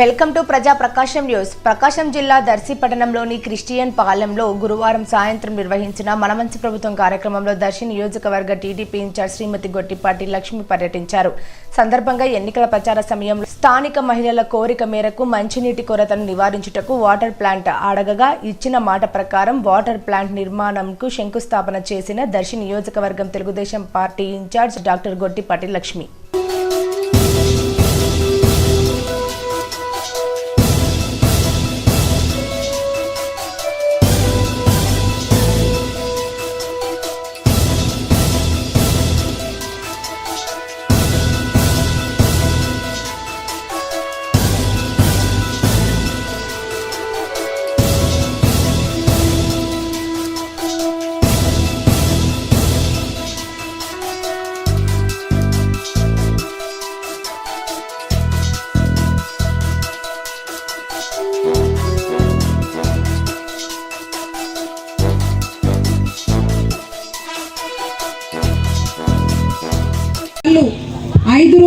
Welcome to ప్రజా ప్రకాశం news. ప్రకాశం జిల్లా దర్శిపట్టణంలోని Christian పాలెంలో గురువారం సాయంత్రం నిర్వహించిన మనమంచి ప్రభుత్వం కార్యక్రమంలో దర్శి నియోజకవర్గ టీడీపీ ఇన్ఛార్జ్ శ్రీమతి గొట్టిపాటి లక్ష్మి పర్యటించారు. సందర్భంగా ఎన్నికల ప్రచార సమయంలో స్థానిక మహిళల కోరిక మేరకు మంచినీటి కొరతను నివారించుటకు వాటర్ ప్లాంట్ అడగగా ఇచ్చిన మాట ప్రకారం వాటర్ ప్లాంట్ నిర్మాణంకు శంకుస్థాపన చేసిన దర్శి నియోజకవర్గం Telugu Desam party incharge doctor Gottipati Lakshmi.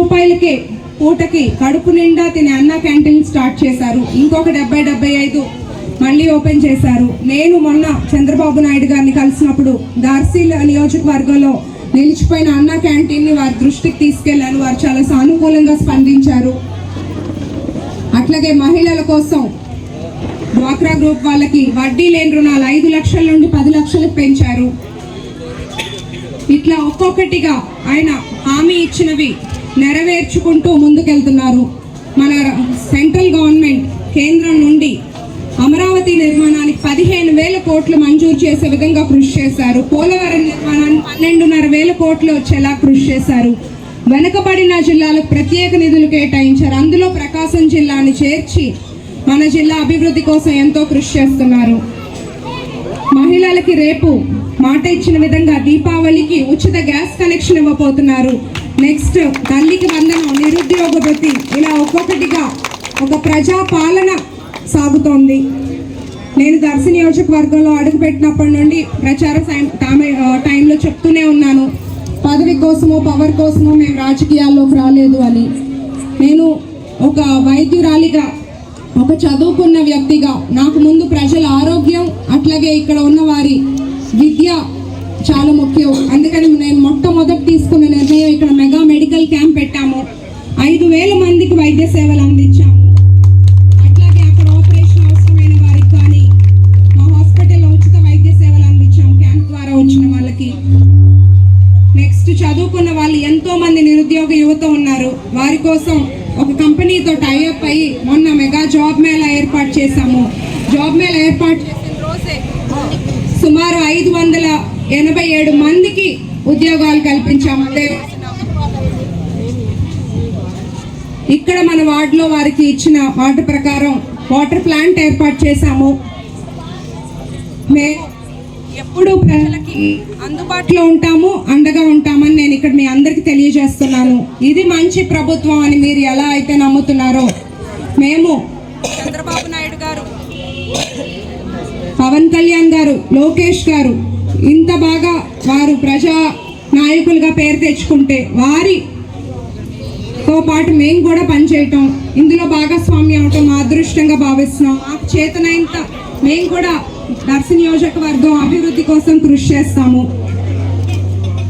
రూపాయలకే పూటకి కడుపు నిండా తినే అన్న క్యాంటీన్ స్టార్ట్ చేశారు. ఇంకొక డెబ్బై డెబ్బై ఐదు మళ్ళీ ఓపెన్ చేశారు. నేను మొన్న చంద్రబాబు నాయుడు గారిని కలిసినప్పుడు దార్సీల నియోజకవర్గంలో నిలిచిపోయిన అన్న క్యాంటీన్ని వారి దృష్టికి తీసుకెళ్ళాను. వారు చాలా సానుకూలంగా స్పందించారు. అట్లాగే మహిళల కోసం డ్వాక్రా గ్రూప్ వాళ్ళకి వడ్డీ లేని రుణాలు ఐదు లక్షల నుండి పది లక్షలకు పెంచారు. ఇట్లా ఒక్కొక్కటిగా ఆయన హామీ ఇచ్చినవి నెరవేర్చుకుంటూ ముందుకెళ్తున్నారు. మన సెంట్రల్ గవర్నమెంట్ కేంద్రం నుండి అమరావతి నిర్మాణానికి పదిహేను వేల కోట్లు మంజూరు చేసే విధంగా కృషి చేశారు. పోలవరం నిర్మాణానికి పన్నెండున్నర వేల కోట్లు వచ్చేలా కృషి చేశారు. వెనుకబడిన జిల్లాలకు ప్రత్యేక నిధులు కేటాయించారు. అందులో ప్రకాశం జిల్లాని చేర్చి మన జిల్లా అభివృద్ధి కోసం ఎంతో కృషి చేస్తున్నారు. మహిళలకి రేపు మాట ఇచ్చిన విధంగా దీపావళికి ఉచిత గ్యాస్ కనెక్షన్ ఇవ్వబోతున్నారు. నెక్స్ట్ తల్లికి వందనం నిరుద్యోగ వృత్తి. ఇలా ఒక్కొక్కటిగా ఒక ప్రజా పాలన సాగుతోంది. నేను దర్శ నియోజకవర్గంలో అడుగుపెట్టినప్పటి నుండి ప్రచార సై- టైంలో చెప్తూనే ఉన్నాను. పదవి కోసమో పవర్ కోసమో మేము రాజకీయాల్లోకి రాలేదు అని. నేను ఒక వైద్యురాలిగా ఒక చదువుకున్న వ్యక్తిగా నాకు ముందు ప్రజల ఆరోగ్యం అట్లాగే ఇక్కడ ఉన్న వారి విద్య చాలా ముఖ్యం. అందుకని మొట్టమొదటి తీసుకున్న నిర్ణయం ఇక్కడ మెగా మెడికల్ క్యాంప్ పెట్టాము. ఐదు వేల మందికి వైద్య సేవలు అందించాము. అట్లాగే అక్కడ ఆపరేషన్ అవసరమైన వారికి కానీ మా హాస్పిటల్లో ఉచిత వైద్య సేవలు అందించాము క్యాంప్ ద్వారా వచ్చిన వాళ్ళకి. నెక్స్ట్ చదువుకున్న వాళ్ళు ఎంతో మంది నిరుద్యోగ యువత ఉన్నారు. వారి కోసం ఒక కంపెనీతో టైఅప్ అయ్యి మొన్న మెగా జాబ్ మేళా ఏర్పాటు చేశాము. జాబ్ మేళా ఏర్పాటు చేసిన రోజే సుమారు ఐదు వందల ఎనభై ఏడు మందికి ఉద్యోగాలు కల్పించాము ఇక్కడ మన వార్డులో వారికి ఇచ్చిన మాట ప్రకారం వాటర్ ప్లాంట్ ఏర్పాటు చేశాము. మే ఎప్పుడు ప్రజలకి అందుబాటులో ఉంటాము అండగా ఉంటామని నేను ఇక్కడ మీ అందరికి తెలియజేస్తున్నాను. ఇది మంచి ప్రభుత్వం అని మీరు ఎలా అయితే నమ్ముతున్నారో మేము చంద్రబాబు నాయుడు గారు. పవన్ కళ్యాణ్ గారు లోకేష్ గారు ఇంత బాగా వారు ప్రజా నాయకులుగా పేరు తెచ్చుకుంటే వారితో పాటు మేము కూడా పనిచేయటం ఇందులో భాగస్వామ్యం అవటం మా అదృష్టంగా భావిస్తున్నాం. మాకు చేతనైనంత మేము కూడా దర్శ నియోజకవర్గం అభివృద్ధి కోసం కృషి చేస్తాము.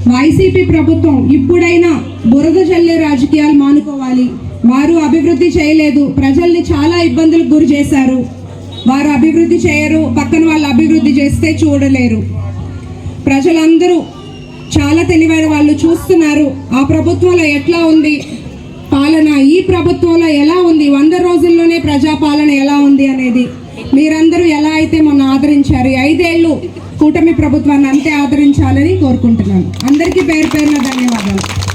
వైసీపీ ప్రభుత్వం ఇప్పుడైనా బురద జల్లే రాజకీయాలు మానుకోవాలి. వారు అభివృద్ధి చేయలేదు. ప్రజల్ని చాలా ఇబ్బందులకు గురి చేశారు. వారు అభివృద్ధి చేయరు. పక్కన వాళ్ళు అభివృద్ధి చేస్తే చూడలేరు. ప్రజలందరూ చాలా తెలివైన వాళ్ళు చూస్తున్నారు. ఆ ప్రభుత్వంలో ఎట్లా ఉంది? పాలన ఈ ప్రభుత్వంలో ఎలా ఉంది? వంద రోజుల్లోనే ప్రజాపాలన ఎలా ఉంది అనేది మీరందరూ ఎలా అయితే మొన్న ఆదరించారు ఐదేళ్ళు కూటమి ప్రభుత్వాన్ని అంతే ఆదరించాలని కోరుకుంటున్నాను. అందరికీ పేరు పేరున ధన్యవాదాలు.